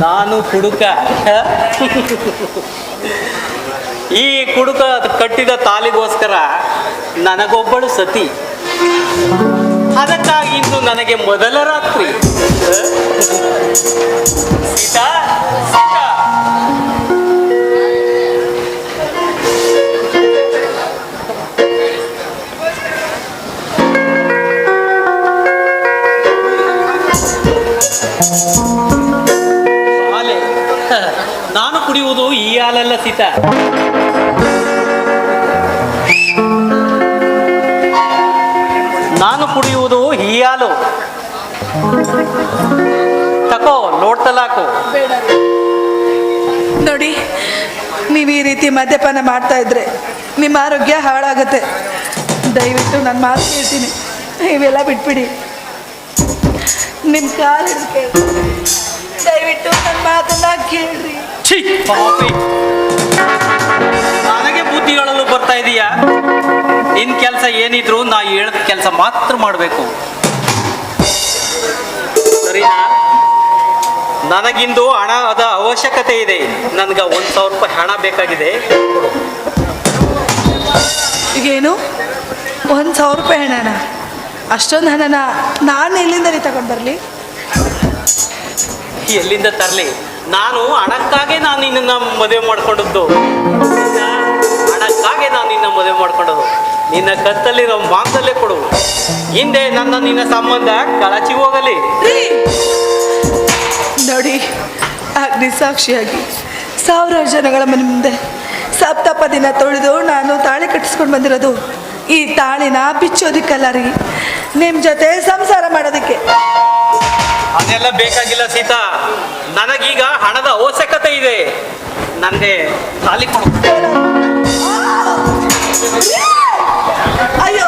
ನಾನು ಕುಡುಕ. ಈ ಕುಡುಕ ಕಟ್ಟಿದ ತಾಲಿಗೋಸ್ಕರ ನನಗೊಬ್ಬಳು ಸತಿ. ಅದಕ್ಕಾಗಿ ಇಂದು ನನಗೆ ಮೊದಲ ರಾತ್ರಿ. ಸೀತಾ ಸೀತಾ. ಹಾಲೆ ನಾನು ಕುಡಿಯುವುದು ಈ ಹಾಲಲ್ಲ, ಸೀತಾ. ನಾನು ಕುಡಿಯುವುದು ಈ ಹಾಲು. ತಕೋ ನೋಡ್ತಲಾಕು ನೋಡಿ, ನೀವು ಈ ರೀತಿ ಮದ್ಯಪಾನ ಮಾಡ್ತಾ ಇದ್ರೆ ನಿಮ್ಮ ಆರೋಗ್ಯ ಹಾಳಾಗುತ್ತೆ. ದಯವಿಟ್ಟು ನಾನು ಮಾತು ಕೇಳ್ತೀನಿ. ಇವೆಲ್ಲ ಬಿಟ್ಬಿಡಿ. ನಿಮ್ಮ ಕಾಲ ದಯವಿಟ್ಟು ನನ್ನ ಮಾತನ್ನ ಕೇಳ್ರಿ ಛೀ ಪಾಪಿ. ನನಗೆ ಬುದ್ಧಿ ಹೇಳಲು ಬರ್ತಾ ಇದೀಯಾ? ನಿನ್ ಕೆಲಸ ಏನಿದ್ರು ನಾ ಹೇಳಿದ ಕೆಲಸ ಮಾತ್ರ ಮಾಡಬೇಕು. ಸರಿನಾ? ನನಗಿಂದು ಹಣದ ಅವಶ್ಯಕತೆ ಇದೆ. ನನಗೆ ಒಂದು ಸಾವಿರ ರೂಪಾಯಿ ಹಣ ಬೇಕಾಗಿದೆ. ಈಗ ಈಗೇನು? ಒಂದು ಸಾವಿರ ರೂಪಾಯಿ ಹಣನ? ಅಷ್ಟೊಂದು ಹಣನ? ನಾನು ಎಲ್ಲಿಂದ ರೀ ತಗೊಂಡು ಬರಲಿ? ಎಲ್ಲಿಂದ ತರಲಿ? ನಾನು ಹಣಕ್ಕಾಗೆ ನಾನು ನಿನ್ನ ಮದುವೆ ಮಾಡ್ಕೊಂಡದ್ದು. ಹಣಕ್ಕಾಗೆ ನಾನು ನಿನ್ನ ಮದುವೆ ಮಾಡ್ಕೊಂಡದ್ದು. ನಿನ್ನ ಕತ್ತಲ್ಲಿರೋ ಮಾಂಸಲ್ಲೇ ಕೊಡು. ಹಿಂದೆ ನನ್ನ ನಿನ್ನ ಸಂಬಂಧ ಕಳಚಿ ಹೋಗಲಿ! ನೋಡಿ, ಅಗ್ನಿ ಸಾಕ್ಷಿಯಾಗಿ. ಸಾವಿರಾರು ಜನಗಳ ಮನೆ ಮುಂದೆ ಸಪ್ತಪ ದಿನ ತೊಳೆದು ನಾನು ತಾಳಿ ಕಟ್ಟಿಸ್ಕೊಂಡು ಬಂದಿರೋದು. ಈ ತಾಳಿನ ಬಿಚ್ಚೋದಿಕ್ಕಲ್ಲ ರೀ. ನಿಮ್ಮ ಜೊತೆ ಸಂಸಾರ ಮಾಡೋದಕ್ಕೆ. ಅದೆಲ್ಲ ಬೇಕಾಗಿಲ್ಲ ಸೀತಾ. ನನಗೀಗ ಹಣದ ಅವಶ್ಯಕತೆ ಇದೆ. ನಂದೆ ತಾಲಿ ಕೊಡು. ಅಯ್ಯೋ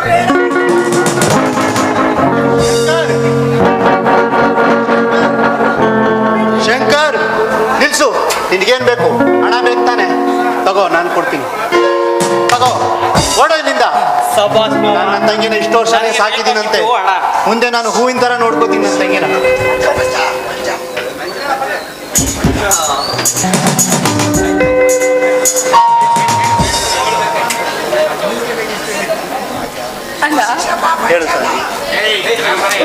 ಶಂಕರ್ ನಿಲ್ಸು. ನಿನ್ಗೇನ್ ಬೇಕು? ಹಣ ಬೇಕು ತಾನೆ. ತಗೋ ನಾನು ಕೊಡ್ತೀನಿ. ತಗೋ. ಓಡೋ ಇಲ್ಲಿಂದ ನನ್ನ ತಂಗಿನ ಇಷ್ಟು ವರ್ಷನೇ ಸಾಕಿದ್ದೀನಂತೆ. ಮುಂದೆ ನಾನು ಹೂವಿನ ತರ ನೋಡ್ಕೋತೀನಿ ನನ್ನ ತಂಗಿನ.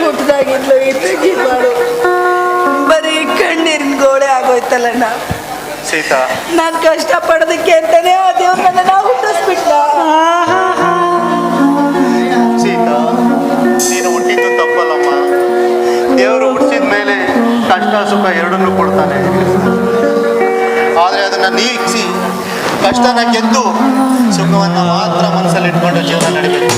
ಹುಟ್ಟದಾಗಿಂದಲೂ ಬರೀ ಕಣ್ಣೀರಿನ ಗೋಡೆ ಆಗೋಯ್ತಲ್ಲಣ್ಣ ಸೀತಾ. ನಾನು ಕಷ್ಟ ಪಡೋದಕ್ಕೆ ಅಂತಾನೆ ಆ ದೇವ್ರನ್ನ ನಾವು ಹುಟ್ಟಿಸ್ಬಿಟ್ಟ ಕಷ್ಟ ಸುಖ ಎರಡನ್ನೂ ಕೊಡ್ತಾನೆ. ಆದರೆ ಅದನ್ನು ನೀಗಿಸಿ ಕಷ್ಟನ ಗೆದ್ದು ಸುಖವನ್ನು ಮಾತ್ರ ಮನಸ್ಸಲ್ಲಿ ಇಟ್ಕೊಂಡು ಜೀವನ ನಡಿಬೇಕು.